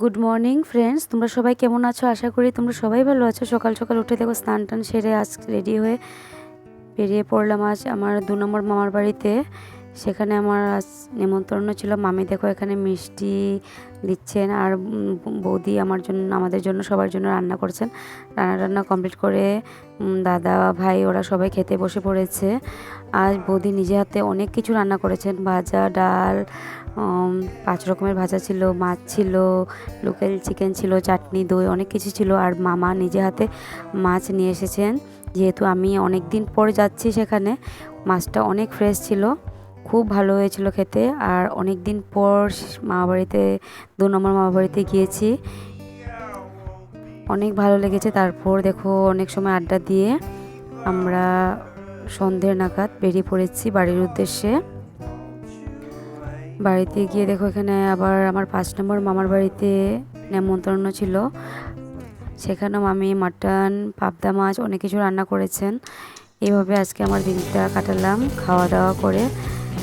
Good morning friends তোমরা সবাই কেমন আছো? আশা করি তোমরা সবাই ভালো আছো। সকাল সকাল উঠে দেখো, স্নান টান সেরে আজ রেডি হয়ে বেরিয়ে পড়লাম আজ আমার দু নম্বর মামার বাড়িতে। সেখানে আমার আজ নেমন্তন্ন ছিল। মামি দেখো এখানে মিষ্টি দিচ্ছেন আর বৌদি আমার জন্য, আমাদের জন্য, সবার জন্য রান্না করছেন। রান্না টান্না কমপ্লিট করে দাদা, ভাই ওরা সবাই খেতে বসে পড়েছে। আর বৌদি নিজে হাতে অনেক কিছু রান্না করেছেন। ভাজা, ডাল পাঁচ রকমের ভাজা ছিল, মাছ ছিল, লোকাল চিকেন ছিল, চাটনি, দই অনেক কিছু ছিল। আর মামা নিজে হাতে মাছ নিয়ে এসেছেন। যেহেতু আমি অনেক দিন পরে যাচ্ছি সেখানে, মাছটা অনেক ফ্রেশ ছিল। খুব ভালো হয়েছিল খেতে। আর অনেক দিন পর মামা বাড়িতে দু নম্বর মামা বাড়িতে গিয়েছি। অনেক ভালো লেগেছে। তারপর দেখো অনেক সময় আড্ডা দিয়ে আমরা সন্ধ্যের নাগাদ বেরিয়ে পড়েছি বাড়ির উদ্দেশ্যে। বাড়িতে গিয়ে দেখো এখানে আবার আমার পাঁচ নম্বর মামার বাড়িতে নেমন্তন্ন ছিল। সেখানেও আমি মাটন, পাবদা মাছ, অনেক কিছু রান্না করেছেন। এইভাবে আজকে আমার দিনটা কাটালাম খাওয়া দাওয়া করে।